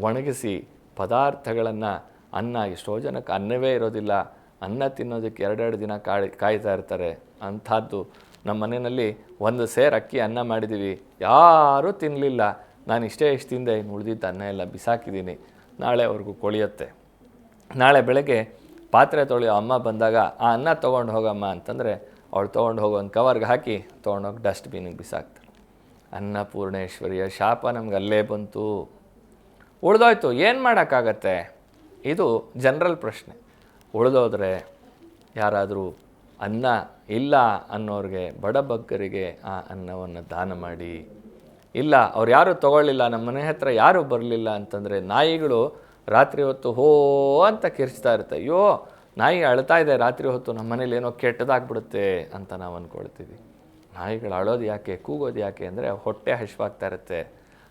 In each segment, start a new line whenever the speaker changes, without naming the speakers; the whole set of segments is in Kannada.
ಒಣಗಿಸಿ ಪದಾರ್ಥಗಳನ್ನು ಅನ್ನ, ಎಷ್ಟೋ ಜನಕ್ಕೆ ಅನ್ನವೇ ಇರೋದಿಲ್ಲ. ಅನ್ನ ತಿನ್ನೋದಕ್ಕೆ ಎರಡೆರಡು ದಿನ ಕಾಯಿ, ಕಾಯ್ತಾ ಇರ್ತಾರೆ. ಅಂಥದ್ದು ನಮ್ಮ ಮನೆಯಲ್ಲಿ ಒಂದು ಸೇರು ಅಕ್ಕಿ ಅನ್ನ ಮಾಡಿದ್ದೀವಿ ಯಾರೂ ತಿನ್ನಲಿಲ್ಲ ನಾನು ಇಷ್ಟೇ ಇಷ್ಟು ತಿಂದೆ. ಇನ್ನು ಉಳಿದಿದ್ದ ಅನ್ನ ಎಲ್ಲ ಬಿಸಾಕಿದ್ದೀನಿ. ನಾಳೆ ಅವ್ರಿಗೂ ಕೊಳಿಯುತ್ತೆ. ನಾಳೆ ಬೆಳಗ್ಗೆ ಪಾತ್ರೆ ತೊಳೆಯೋ ಅಮ್ಮ ಬಂದಾಗ, ಆ ಅನ್ನ ತೊಗೊಂಡು ಹೋಗಮ್ಮ ಅಂತಂದರೆ, ಅವಳು ತೊಗೊಂಡು ಹೋಗೋ ಒಂದು ಕವರ್ಗೆ ಹಾಕಿ ತೊಗೊಂಡೋಗಿ ಡಸ್ಟ್ಬಿನ್ನಿಗೆ ಬಿಸಾಕ್ತಾರೆ ಅನ್ನಪೂರ್ಣೇಶ್ವರಿಯ ಶಾಪ ನಮ್ಗೆ ಅಲ್ಲೇ ಬಂತು. ಉಳಿದೋಯ್ತು, ಏನು ಮಾಡೋಕ್ಕಾಗತ್ತೆ? ಇದು ಜನರಲ್ ಪ್ರಶ್ನೆ. ಉಳಿದೋದ್ರೆ ಯಾರಾದರೂ ಅನ್ನ ಇಲ್ಲ ಅನ್ನೋರಿಗೆ ಬಡಬಗ್ಗರಿಗೆ ಆ ಅನ್ನವನ್ನು ದಾನ ಮಾಡಿ. ಇಲ್ಲ, ಅವ್ರು ಯಾರೂ ತೊಗೊಳ್ಳಿಲ್ಲ, ನಮ್ಮ ಮನೆ ಹತ್ರ ಯಾರೂ ಬರಲಿಲ್ಲ ಅಂತಂದರೆ ನಾಯಿಗಳು ರಾತ್ರಿ ಹೊತ್ತು ಹೋ ಅಂತ ಕಿರ್ಚ್ತಾ ಇರುತ್ತೆ. ಅಯ್ಯೋ, ನಾಯಿ ಅಳ್ತಾ ಇದೆ, ರಾತ್ರಿ ಹೊತ್ತು ನಮ್ಮ ಮನೇಲಿ ಏನೋ ಕೆಟ್ಟದಾಗ್ಬಿಡುತ್ತೆ ಅಂತ ನಾವು ಅಂದ್ಕೊಳ್ತೀವಿ ನಾಯಿಗಳು ಅಳೋದು ಯಾಕೆ, ಕೂಗೋದು ಯಾಕೆ ಅಂದರೆ ಹೊಟ್ಟೆ ಹಶ್ವಾಗ್ತಾ ಇರುತ್ತೆ.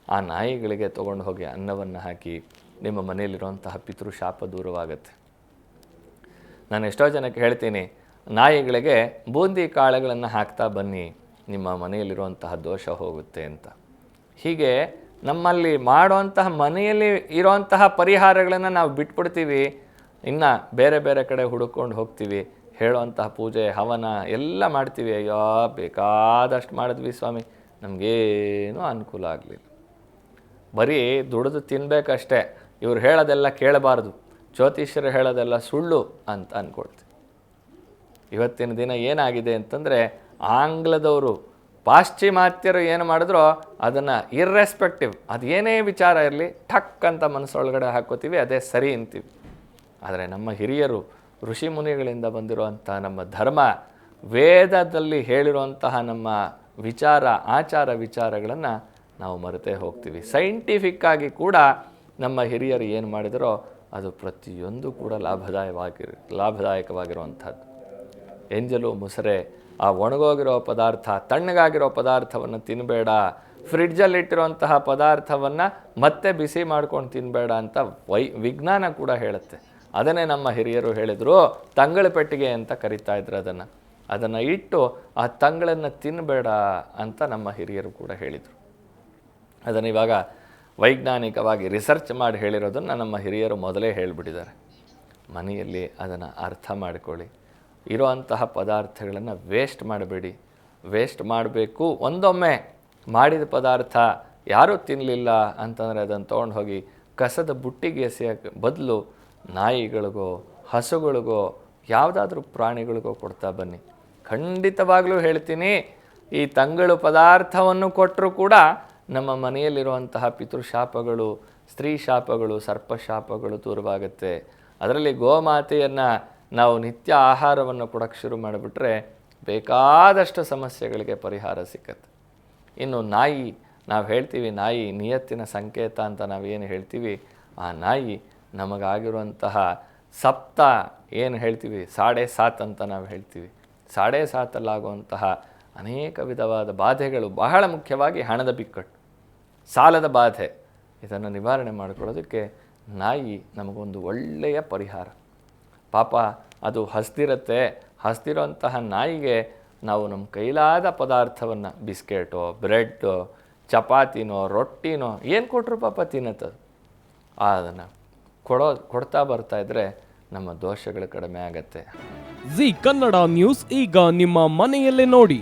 ಆ ನಾಯಿಗಳಿಗೆ ತೊಗೊಂಡು ಹೋಗಿ ಅನ್ನವನ್ನು ಹಾಕಿ ನಿಮ್ಮ ಮನೆಯಲ್ಲಿರುವಂತಹ ಪಿತೃ ಶಾಪ ದೂರವಾಗುತ್ತೆ. ನಾನು ಎಷ್ಟೋ ಜನಕ್ಕೆ ಹೇಳ್ತೀನಿ, ನಾಯಿಗಳಿಗೆ ಬೂಂದಿ ಕಾಳುಗಳನ್ನು ಹಾಕ್ತಾ ಬನ್ನಿ, ನಿಮ್ಮ ಮನೆಯಲ್ಲಿರುವಂತಹ ದೋಷ ಹೋಗುತ್ತೆ ಅಂತ. ಹೀಗೆ ನಮ್ಮಲ್ಲಿ ಮಾಡುವಂತಹ ಮನೆಯಲ್ಲಿ ಇರೋಂತಹ ಪರಿಹಾರಗಳನ್ನು ನಾವು ಬಿಟ್ಬಿಡ್ತೀವಿ, ಇನ್ನು ಬೇರೆ ಬೇರೆ ಕಡೆ ಹುಡುಕೊಂಡು ಹೋಗ್ತೀವಿ, ಹೇಳುವಂತಹ ಪೂಜೆ, ಹವನ ಎಲ್ಲ ಮಾಡ್ತೀವಿ. ಅಯ್ಯೋ, ಬೇಕಾದಷ್ಟು ಮಾಡಿದ್ವಿ ಸ್ವಾಮಿ, ನಮಗೇನೂ ಅನುಕೂಲ ಆಗಲಿಲ್ಲ. ಬರೀ ದುಡಿದು ತಿನ್ನಬೇಕಷ್ಟೇ ಇವ್ರು ಹೇಳೋದೆಲ್ಲ ಕೇಳಬಾರ್ದು, ಜ್ಯೋತಿಷ್ಯರು ಹೇಳೋದೆಲ್ಲ ಸುಳ್ಳು ಅಂತ ಅಂದ್ಕೊಳ್ತೀವಿ ಇವತ್ತಿನ ದಿನ ಏನಾಗಿದೆ ಅಂತಂದರೆ, ಆಂಗ್ಲದವರು ಪಾಶ್ಚಿಮಾತ್ಯರು ಏನು ಮಾಡಿದ್ರೋ ಅದನ್ನು ಇರ್ರೆಸ್ಪೆಕ್ಟಿವ್ ಅದು ಏನೇ ವಿಚಾರ ಇರಲಿ, ಠಕ್ ಅಂತ ಮನಸ್ಸೊಳಗಡೆ ಹಾಕೋತೀವಿ, ಅದೇ ಸರಿ ಅಂತೀವಿ. ಆದರೆ ನಮ್ಮ ಹಿರಿಯರು, ಋಷಿ ಮುನಿಗಳಿಂದ ಬಂದಿರುವಂಥ ನಮ್ಮ ಧರ್ಮ, ವೇದದಲ್ಲಿ ಹೇಳಿರುವಂತಹ ನಮ್ಮ ವಿಚಾರ, ಆಚಾರ ವಿಚಾರಗಳನ್ನು ನಾವು ಮರೆತೇ ಹೋಗ್ತೀವಿ. ಸೈಂಟಿಫಿಕ್ ಆಗಿ ಕೂಡ ನಮ್ಮ ಹಿರಿಯರು ಏನು ಮಾಡಿದರೋ ಅದು ಪ್ರತಿಯೊಂದು ಕೂಡ ಲಾಭದಾಯವಾಗಿ, ಲಾಭದಾಯಕವಾಗಿರುವಂಥದ್ದು. ಎಂಜಲು ಮುಸರೆ, ಆ ಒಣಗೋಗಿರೋ ಪದಾರ್ಥ, ತಣ್ಣಗಾಗಿರೋ ಪದಾರ್ಥವನ್ನು ತಿನ್ನಬೇಡ ಫ್ರಿಡ್ಜಲ್ಲಿಟ್ಟಿರುವಂತಹ ಪದಾರ್ಥವನ್ನು ಮತ್ತೆ ಬಿಸಿ ಮಾಡ್ಕೊಂಡು ತಿನ್ನಬೇಡ ಅಂತ ವೈ, ವಿಜ್ಞಾನ ಕೂಡ ಹೇಳುತ್ತೆ. ಅದನ್ನೇ ನಮ್ಮ ಹಿರಿಯರು ಹೇಳಿದರು, ತಂಗಳ ಪೆಟ್ಟಿಗೆ ಅಂತ ಕರಿತಾ ಇದ್ರು ಅದನ್ನು. ಅದನ್ನು ಇಟ್ಟು ಆ ತಂಗಳನ್ನು ತಿನ್ನಬೇಡ ಅಂತ ನಮ್ಮ ಹಿರಿಯರು ಕೂಡ ಹೇಳಿದರು. ಅದನ್ನು ಇವಾಗ ವೈಜ್ಞಾನಿಕವಾಗಿ ರಿಸರ್ಚ್ ಮಾಡಿ ಹೇಳಿರೋದನ್ನು ನಮ್ಮ ಹಿರಿಯರು ಮೊದಲೇ ಹೇಳಿಬಿಟ್ಟಿದ್ದಾರೆ. ಮನೆಯಲ್ಲಿ ಅದನ್ನು ಅರ್ಥ ಮಾಡಿಕೊಳ್ಳಿ. ಇರೋವಂತಹ ಪದಾರ್ಥಗಳನ್ನು ವೇಸ್ಟ್ ಮಾಡಬೇಡಿ. ವೇಸ್ಟ್ ಮಾಡಬೇಕು, ಒಂದೊಮ್ಮೆ ಮಾಡಿದ ಪದಾರ್ಥ ಯಾರೂ ತಿನ್ನಲಿಲ್ಲ ಅಂತಂದರೆ ಅದನ್ನು ತೊಗೊಂಡು ಹೋಗಿ ಕಸದ ಬುಟ್ಟಿಗೆ ಎಸೆಯೋಕ್ಕೆ ಬದಲು ನಾಯಿಗಳಿಗೋ, ಹಸುಗಳಿಗೋ, ಯಾವುದಾದ್ರೂ ಪ್ರಾಣಿಗಳಿಗೋ ಕೊಡ್ತಾ ಬನ್ನಿ. ಖಂಡಿತವಾಗಲೂ ಹೇಳ್ತೀನಿ, ಈ ತಂಗಳು ಪದಾರ್ಥವನ್ನು ಕೊಟ್ಟರೂ ಕೂಡ ನಮ್ಮ ಮನೆಯಲ್ಲಿರುವಂತಹ ಪಿತೃಶಾಪಗಳು, ಸ್ತ್ರೀ ಶಾಪಗಳು ಸರ್ಪಶಾಪಗಳು ದೂರವಾಗುತ್ತೆ. ಅದರಲ್ಲಿ ಗೋಮಾತೆಯನ್ನು ನಾವು ನಿತ್ಯ ಆಹಾರವನ್ನು ಕೊಡೋಕ್ಕೆ ಶುರು ಮಾಡಿಬಿಟ್ರೆ ಬೇಕಾದಷ್ಟು ಸಮಸ್ಯೆಗಳಿಗೆ ಪರಿಹಾರ ಸಿಕ್ಕತ್ತೆ. ಇನ್ನು ನಾಯಿ, ನಾವು ಹೇಳ್ತೀವಿ ನಾಯಿ ನಿಯತ್ತಿನ ಸಂಕೇತ ಅಂತ ನಾವೇನು ಹೇಳ್ತೀವಿ? ಆ ನಾಯಿ ನಮಗಾಗಿರುವಂತಹ ಸಪ್ತ, ಏನು ಹೇಳ್ತೀವಿ? ಸಾಡೆ ಸಾತ್ ಅಂತ ನಾವು ಹೇಳ್ತೀವಿ. ಸಾಡೆ ಸಾತಲ್ಲಾಗುವಂತಹ ಅನೇಕ ವಿಧವಾದ ಬಾಧೆಗಳು, ಬಹಳ ಮುಖ್ಯವಾಗಿ ಹಣದ ಬಿಕ್ಕಟ್ಟು, ಸಾಲದ ಬಾಧೆ, ಇದನ್ನು ನಿವಾರಣೆ ಮಾಡಿಕೊಳ್ಳೋದಕ್ಕೆ ನಾಯಿ ನಮಗೊಂದು ಒಳ್ಳೆಯ ಪರಿಹಾರ. ಪಾಪ, ಅದು ಹಸ್ದಿರುತ್ತೆ ಹಸ್ದಿರೋಂತಹ ನಾಯಿಗೆ ನಾವು ನಮ್ಮ ಕೈಲಾದ ಪದಾರ್ಥವನ್ನು, ಬಿಸ್ಕೆಟೋ, ಬ್ರೆಡ್ಡೋ, ಚಪಾತಿನೋ, ರೊಟ್ಟಿನೋ, ಏನು ಕೊಟ್ಟರು ಪಾಪ ತಿನ್ನತ್ತದು ಅದನ್ನು ಕೊಡೋ, ಕೊಡ್ತಾ ಬರ್ತಾ ಇದ್ದರೆ ನಮ್ಮ ದೋಷಗಳು ಕಡಿಮೆ ಆಗತ್ತೆ.
ಜಿ ಕನ್ನಡ ನ್ಯೂಸ್, ಈಗ ನಿಮ್ಮ ಮನೆಯಲ್ಲೇ ನೋಡಿ.